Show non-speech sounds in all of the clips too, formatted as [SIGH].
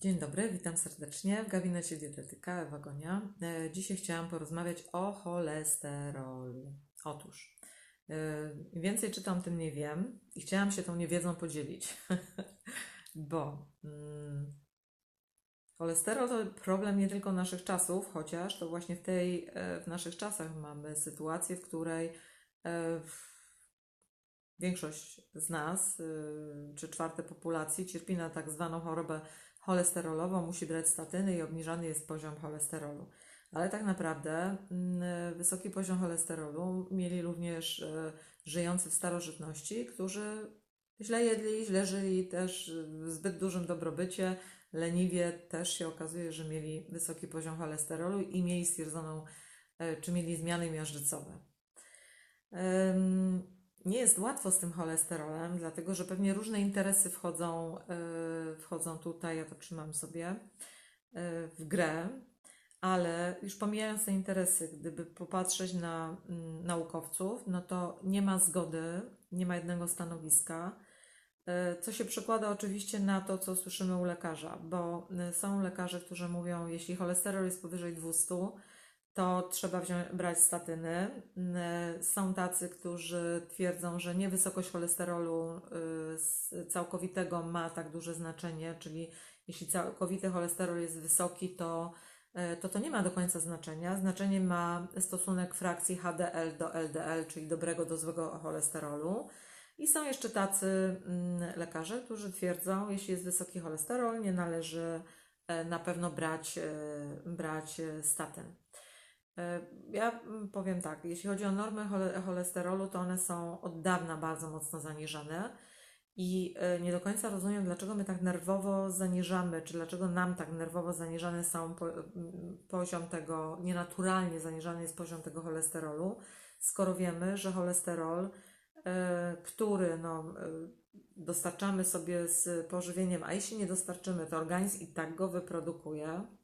Dzień dobry, witam serdecznie w gabinecie dietetyka Ewa Gonia. E, Dzisiaj chciałam porozmawiać o cholesterolu. Otóż, e, im więcej czytam, tym nie wiem i chciałam się tą niewiedzą podzielić, [LAUGHS] bo mm, cholesterol to problem nie tylko naszych czasów, chociaż to właśnie w tej, e, w naszych czasach mamy sytuację, w której e, w- większość z nas, czy czwarte populacji, cierpi na tak zwaną chorobę cholesterolową, musi brać statyny i obniżany jest poziom cholesterolu. Ale tak naprawdę mm, wysoki poziom cholesterolu mieli również y, żyjący w starożytności, którzy źle jedli, źle żyli, też w zbyt dużym dobrobycie, leniwie też się okazuje, że mieli wysoki poziom cholesterolu i mieli stwierdzoną, y, czy mieli zmiany miażdżycowe. Nie jest łatwo z tym cholesterolem, dlatego że pewnie różne interesy wchodzą, yy, wchodzą tutaj, ja to trzymam sobie, yy, w grę, ale już pomijając te interesy, gdyby popatrzeć na mm, naukowców, no to nie ma zgody, nie ma jednego stanowiska, yy, co się przekłada oczywiście na to, co słyszymy u lekarza, bo są lekarze, którzy mówią, jeśli cholesterol jest powyżej 200, to trzeba brać statyny. Są tacy, którzy twierdzą, że nie wysokość cholesterolu y, całkowitego ma tak duże znaczenie, czyli jeśli całkowity cholesterol jest wysoki, to y, to, to nie ma do końca znaczenia. Znaczenie ma stosunek frakcji HDL do LDL, czyli dobrego do złego cholesterolu. I są jeszcze tacy mm, lekarze, którzy twierdzą, jeśli jest wysoki cholesterol, nie należy e, na pewno brać, e, brać e, statyn. E, Ja powiem tak, jeśli chodzi o normy chole- cholesterolu, to one są od dawna bardzo mocno zaniżane i e, nie do końca rozumiem, dlaczego my tak nerwowo zaniżamy, czy dlaczego nam tak nerwowo zaniżane są poziom tego, nienaturalnie zaniżany jest poziom tego cholesterolu, skoro wiemy, że cholesterol, e, który no, dostarczamy sobie z pożywieniem, a jeśli nie dostarczymy, to organizm i tak go wyprodukuje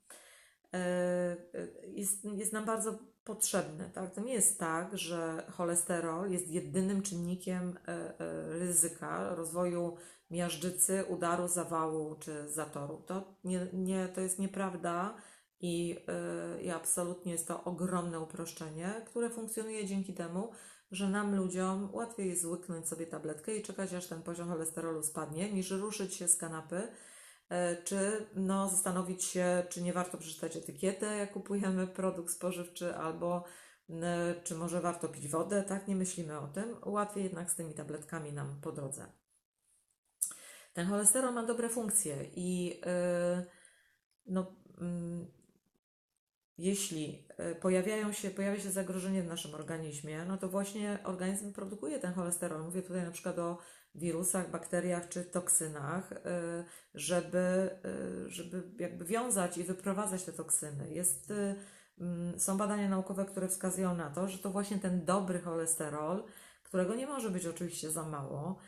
jest, jest nam bardzo potrzebny. Tak? To nie jest tak, że cholesterol jest jedynym czynnikiem e, e, ryzyka rozwoju miażdżycy, udaru, zawału czy zatoru. To, nie, nie, to jest nieprawda i, e, i absolutnie jest to ogromne uproszczenie, które funkcjonuje dzięki temu, że nam ludziom łatwiej jest łyknąć sobie tabletkę i czekać, aż ten poziom cholesterolu spadnie, niż ruszyć się z kanapy E, czy no, zastanowić się, czy nie warto przeczytać etykietę, jak kupujemy produkt spożywczy, albo czy może warto pić wodę, tak? Nie myślimy o tym. Łatwiej jednak z tymi tabletkami nam po drodze. Ten cholesterol ma dobre funkcje i yy, no, mm, jeśli y, pojawiają się, pojawia się zagrożenie w naszym organizmie, no to właśnie organizm produkuje ten cholesterol. Mówię tutaj na przykład o wirusach, bakteriach czy toksynach, y, żeby, y, żeby jakby wiązać i wyprowadzać te toksyny. Jest, mm, są badania naukowe, które wskazują na to, że to właśnie ten dobry cholesterol, którego nie może być oczywiście za mało,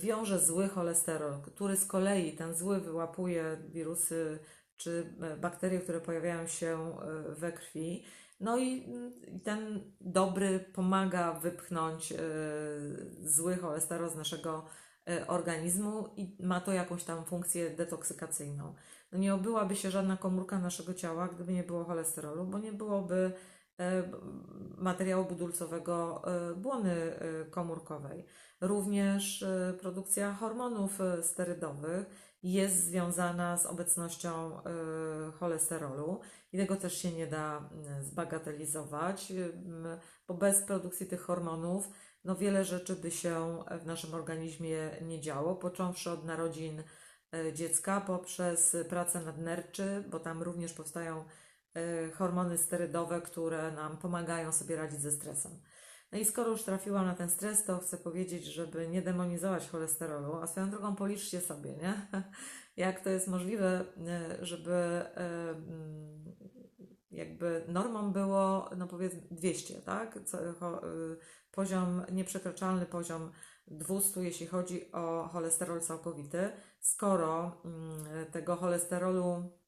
wiąże zły cholesterol, który z kolei ten zły wyłapuje wirusy czy e, bakterie, które pojawiają się e, we krwi. No i ten dobry pomaga wypchnąć e, zły cholesterol z naszego organizmu i ma to jakąś tam funkcję detoksykacyjną. No nie obyłaby się żadna komórka naszego ciała, gdyby nie było cholesterolu, bo nie byłoby materiału budulcowego błony komórkowej. Również produkcja hormonów sterydowych jest związana z obecnością y, cholesterolu i tego też się nie da y, zbagatelizować, y, bo bez produkcji tych hormonów no wiele rzeczy by się w naszym organizmie nie działo, począwszy od narodzin dziecka, poprzez pracę nadnerczy, bo tam również powstają hormony sterydowe, które nam pomagają sobie radzić ze stresem. No i skoro już trafiłam na ten stres, to chcę powiedzieć, żeby nie demonizować cholesterolu, a swoją drogą policzcie sobie, nie? [LAUGHS] Jak to jest możliwe, e, żeby e, mm, jakby normą było, no powiedzmy 200, tak? Y, poziom nieprzekraczalny, poziom 200, jeśli chodzi o cholesterol całkowity, skoro mm, tego cholesterolu e,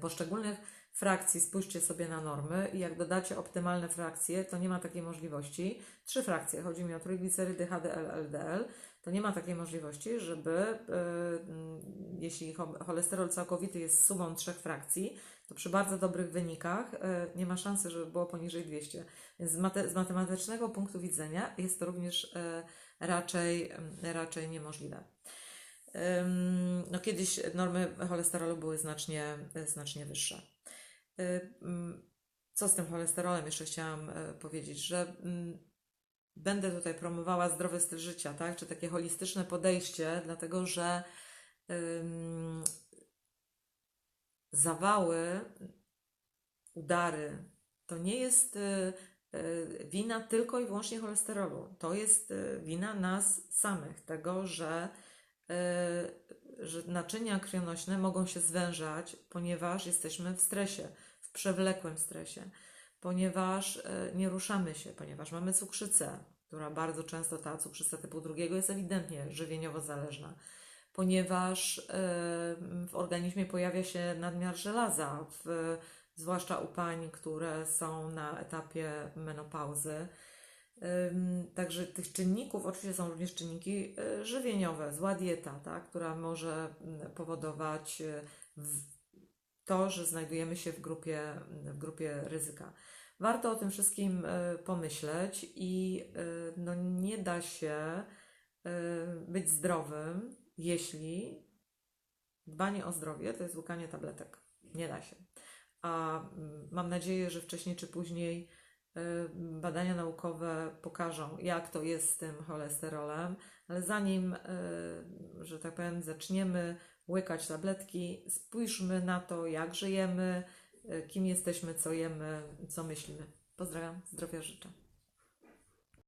poszczególnych frakcji spójrzcie sobie na normy i jak dodacie optymalne frakcje, to nie ma takiej możliwości. Trzy frakcje, chodzi mi o trójglicerydy HDL, LDL, to nie ma takiej możliwości, żeby y, mm, jeśli cho- cholesterol całkowity jest sumą trzech frakcji, to przy bardzo dobrych wynikach e, nie ma szansy, żeby było poniżej 200. Więc z, mate, z matematycznego punktu widzenia jest to również e, raczej, em, raczej niemożliwe. No, kiedyś normy cholesterolu były znacznie, znacznie wyższe. Co z tym cholesterolem? Jeszcze chciałam e, powiedzieć, że mm, będę tutaj promowała zdrowy styl życia, tak? czy takie holistyczne podejście, dlatego że zawały, udary to nie jest y, y, wina tylko i wyłącznie cholesterolu. To jest wina nas samych, tego, że, że naczynia krwionośne mogą się zwężać, ponieważ jesteśmy w stresie, w przewlekłym stresie, ponieważ y, nie ruszamy się, ponieważ mamy cukrzycę, która bardzo często ta cukrzyca typu drugiego jest ewidentnie żywieniowo zależna ponieważ y, w organizmie pojawia się nadmiar żelaza, w, zwłaszcza u pań, które są na etapie menopauzy. Także tych czynników, oczywiście są również czynniki y, żywieniowe, zła dieta, tak, która może mm, powodować y, to, że znajdujemy się w grupie, w grupie ryzyka. Warto o tym wszystkim y, pomyśleć i no, nie da się być zdrowym, jeśli dbanie o zdrowie to jest łykanie tabletek. Nie da się. A mm, mam nadzieję, że wcześniej czy później badania naukowe pokażą, jak to jest z tym cholesterolem, ale zanim, y, że tak powiem, zaczniemy łykać tabletki, spójrzmy na to, jak żyjemy, y, kim jesteśmy, co jemy, co myślimy. Pozdrawiam, zdrowia życzę.